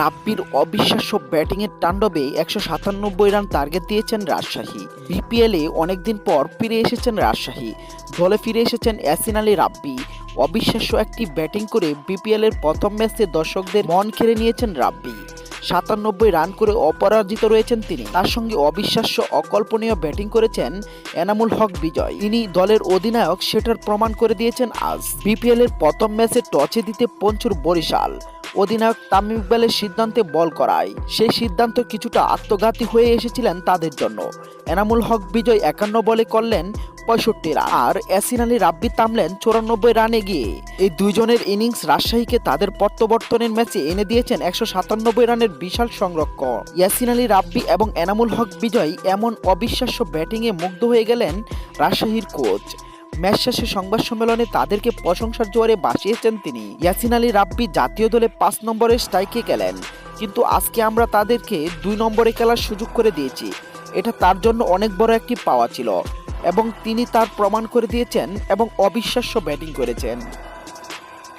রাব্বির অবিশ্বাস্য ব্যাটিংয়ের তাণ্ডবে একশো সাতানব্বই রান টার্গেট দিয়েছেন রাজশাহী। বিপিএলে অনেকদিন পর ফিরে এসেছেন রাজশাহী। দলে ফিরে এসেছেন অ্যাসিন আলী রাব্বি। অবিশ্বাস্য একটি ব্যাটিং করে বিপিএল এর প্রথম ম্যাচে দর্শকদের মন খেলে নিয়েছেন রাব্বি। সাতানব্বই রান করে অপরাজিত রয়েছেন তিনি। তার সঙ্গে অবিশ্বাস্য অকল্পনীয় ব্যাটিং করেছেন এনামুল হক বিজয়। তিনি দলের অধিনায়ক, সেটার প্রমাণ করে দিয়েছেন আজ। বিপিএল এর প্রথম ম্যাচে টসে দিতে পঞ্চুর বরিশাল। অধিনায়ক তামিম ইকবালের সিদ্ধান্তে বল করায়। সেই সিদ্ধান্ত কিছুটা আত্মঘাতী হয়ে এসেছিলেন তাদের জন্য। এনামুল হক বিজয় একান্ন বলে করলেন পঁয়ষট্টি রান আর ইয়াসিন আলী রাব্বি তামলেন চুরানব্বই রানে গিয়ে। এই দুইজনের ইনিংস রাজশাহীকে তাদের প্রত্যাবর্তনের ম্যাচে এনে দিয়েছেন একশো সাতানব্বই রানের বিশাল সংরক্ষণ ইয়াসিন আলী রাব্বি এবং এনামুল হক বিজয় এমন অবিশ্বাস্য ব্যাটিংয়ে মুগ্ধ হয়ে গেলেন রাজশাহীর কোচ। ম্যাচ শেষে সংবাদ সম্মেলনে তাদেরকে প্রশংসার জোয়ারে বাসিয়েছেন তিনি। ইয়াসিন আলী রাব্বি জাতীয় দলে পাঁচ নম্বরে স্ট্রাইকে গেলেন, কিন্তু আজকে আমরা তাদেরকে দুই নম্বরে খেলার সুযোগ করে দিয়েছি। এটা তার জন্য অনেক বড় একটি পাওয়া ছিল এবং তিনি তার প্রমাণ করে দিয়েছেন এবং অবিশ্বাস্য ব্যাটিং করেছেন।